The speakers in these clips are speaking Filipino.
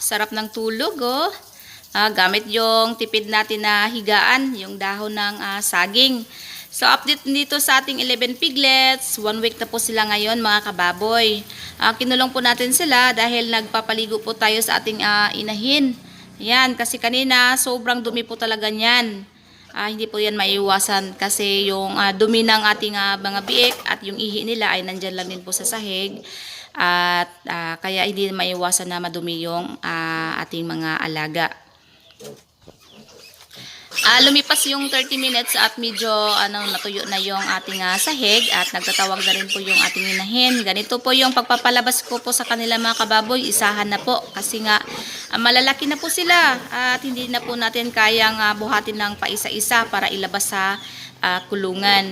sarap ng tulog, oh. Ah, gamit yung tipid natin na higaan, yung dahon ng ah, saging. So, update dito sa ating 11 piglets. One week na po sila ngayon, mga kababoy. Ah, kinulong po natin sila dahil nagpapaligo po tayo sa ating ah, inahin. Yan, kasi kanina, sobrang dumi po talaga niyan. Ah, hindi po yan maiiwasan kasi yung ah, dumi ng ating ah, mga biik at yung ihi nila ay nandyan lang din po sa sahig. At ah, kaya hindi maiiwasan na madumi yung ah, ating mga alaga. Ah, lumipas yung 30 minutes at medyo ano natuyo na yung ating ah, sahig at nagtatawag na rin po yung ating inahin. Ganito po yung pagpapalabas ko po sa kanila mga kababoy, isahan na po kasi nga ah, malalaki na po sila at hindi na po natin kayang ah, buhatin ng paisa-isa para ilabas sa ah, kulungan.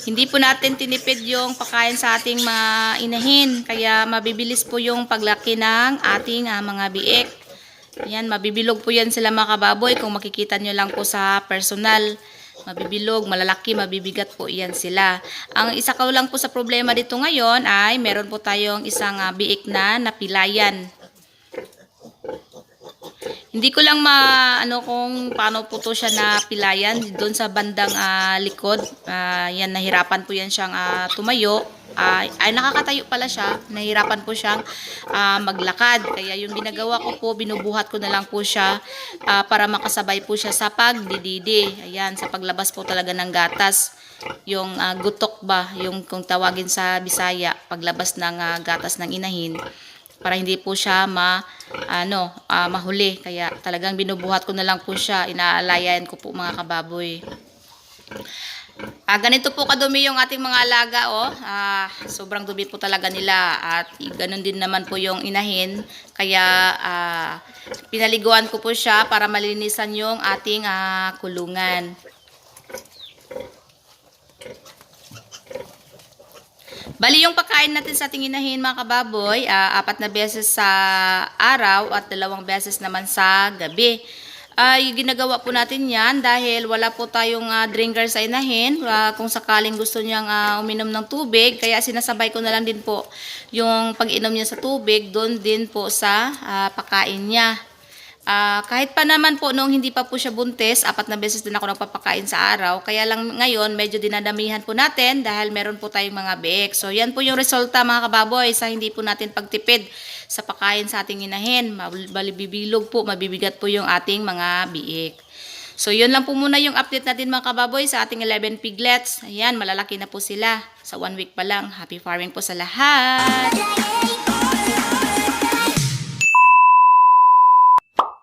Hindi po natin tinipid yung pagkain sa ating mga inahin kaya mabibilis po yung paglaki ng ating ah, mga biik. Yan, mabibilog po yan sila mga kababoy kung makikita nyo lang po sa personal. Mabibilog, malalaki, mabibigat po yan sila. Ang isa ko lang po sa problema dito ngayon ay meron po tayong isang ah, biik na napilayan. Hindi ko lang ma ano kung paano po to siya na pilayan doon sa bandang ah, likod. Ah, yan nahirapan po yan siyang ah, tumayo. Ah, ay nakakatayo pala siya. Nahirapan po siyang ah, maglakad. Kaya yung ginagawa ko po, binubuhat ko na lang po siya ah, para makasabay po siya sa pagdididi. Ayan, sa paglabas po talaga ng gatas. Yung ah, gutok ba, yung kung tawagin sa Bisaya, paglabas ng ah, gatas ng inahin para hindi po siya ma ano ah, mahuli kaya talagang binubuhat ko na lang po siya inaalayan ko po mga kababoy Ah, ganito po kadumi yung ating mga alaga oh. Ah, sobrang dumi po talaga nila at ganun din naman po yung inahin. Kaya ah, pinaliguan ko po siya para malinisan yung ating ah, kulungan. Bali yung pagkain natin sa ating inahin mga kababoy, ah, apat na beses sa araw at dalawang beses naman sa gabi. Ay ginagawa po natin yan dahil wala po tayong ah, drinker sa inahin. Ah, kung sakaling gusto niyang ah, uminom ng tubig, kaya sinasabay ko na lang din po yung pag-inom niya sa tubig doon din po sa ah, pakain niya. Ah, kahit pa naman po nung hindi pa po siya buntis, apat na beses din ako nagpapakain sa araw. Kaya lang ngayon, medyo dinadamihan po natin dahil meron po tayong mga biik. So, yan po yung resulta mga kababoy sa hindi po natin pagtipid sa pakain sa ating inahin. Balibibilog po, mabibigat po yung ating mga biik. So, yun lang po muna yung update natin mga kababoy sa ating 11 piglets. Ayan, malalaki na po sila. Sa one week pa lang. Happy farming po sa lahat!